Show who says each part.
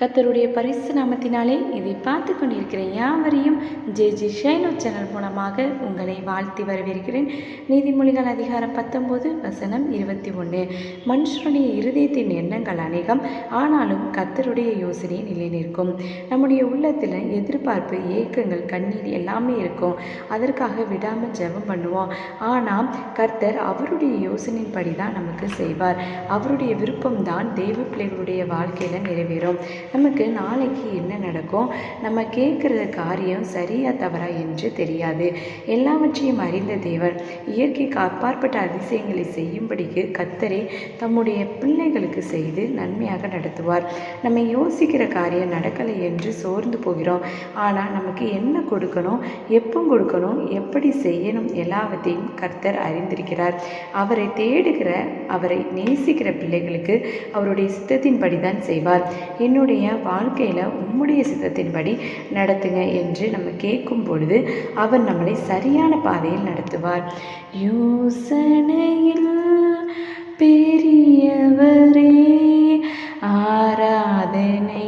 Speaker 1: கத்தருடைய பரிசு நாமத்தினாலே இதை பார்த்து கொண்டிருக்கிற யாவரையும் ஜே ஜி ஷைனோ சேனல் மூலமாக உங்களை வாழ்த்தி வரவேற்கிறேன். நீதிமொழிகள் அதிகாரம் பத்தொம்போது வசனம் இருபத்தி ஒன்று. மனுஷனுடைய இருதயத்தின் எண்ணங்கள் அநேகம் ஆனாலும் கத்தருடைய யோசனை நிலை நிற்கும் நம்முடைய உள்ளத்தில் எதிர்பார்ப்பு ஏக்கங்கள் கண்ணீர் எல்லாமே இருக்கும். அதற்காக விடாமல் ஜெபம் பண்ணுவோம். ஆனால் கர்த்தர் அவருடைய யோசனையின்படி தான் நமக்கு செய்வார். அவருடைய விருப்பம்தான் தேவ பிள்ளைகளுடைய வாழ்க்கையில் நிறைவேறும். நமக்கு நாளைக்கு என்ன நடக்கும்? நம்ம கேட்குற காரியம் சரியா தவறா என்று தெரியாது. எல்லாவற்றையும் அறிந்த தேவன் இயற்கைக்கு அப்பாற்பட்ட அதிசயங்களை செய்யும்படிக்கு கத்தரே தம்முடைய பிள்ளைகளுக்கு செய்து நன்மையாக நடத்துவார். நம்ம யோசிக்கிற காரியம் நடக்கலை என்று சோர்ந்து போகிறோம். ஆனால் நமக்கு என்ன கொடுக்கணும்? எப்போ கொடுக்கணும்? எப்படி செய்யணும்? எல்லாவற்றையும் கர்த்தர் அறிந்திருக்கிறார். அவரை தேடுகிற அவரை நேசிக்கிற பிள்ளைகளுக்கு அவருடைய சித்தத்தின்படி தான் செய்வார். என்னுடைய வாழ்க்கையில் உம்முடைய சித்தத்தின்படி நடத்துங்க என்று நம்ம கேட்கும் பொழுது அவர் நம்மளை சரியான பாதையில் நடத்துவார். யோசனையில் பெரியவரே ஆராதனை